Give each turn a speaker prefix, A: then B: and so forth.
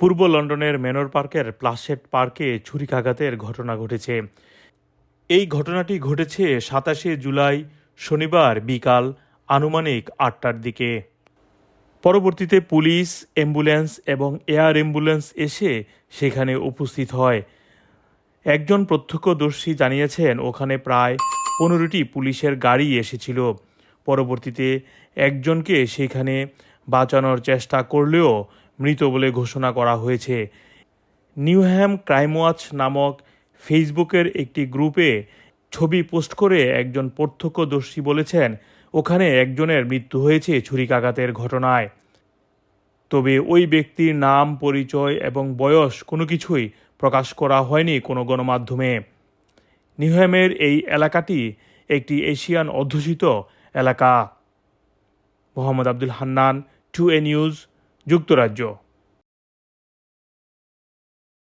A: পূর্ব লন্ডনের মেনর পার্কের প্লাসেট পার্কে ছুরিকাঘাতের ঘটনা ঘটেছে। এই ঘটনাটি ঘটেছে সাতাশে জুলাই, শনিবার বিকাল আনুমানিক আটটার দিকে। পরবর্তীতে পুলিশ, অ্যাম্বুলেন্স এবং এয়ার অ্যাম্বুলেন্স এসে সেখানে উপস্থিত হয়। একজন প্রত্যক্ষদর্শী জানিয়েছেন, ওখানে প্রায় পনেরোটি পুলিশের গাড়ি এসেছিল। পরবর্তীতে একজনকে সেখানে বাঁচানোর চেষ্টা করলেও মৃত বলে ঘোষণা করা হয়েছে। নিউহ্যাম ক্রাইম ওয়াচ নামক ফেসবুকের একটি গ্রুপে ছবি পোস্ট করে একজন প্রত্যক্ষদর্শী বলেছেন, ওখানে একজনের মৃত্যু হয়েছে ছুরিকাঘাতের ঘটনায়। তবে ওই ব্যক্তির নাম, পরিচয় এবং বয়স কোনো কিছুই প্রকাশ করা হয়নি কোনো গণমাধ্যমে। নিউহ্যামের এই এলাকাটি একটি এশিয়ান অধ্যুষিত এলাকা। Mohammad Abdul Hannan, to a news 죽더라죠.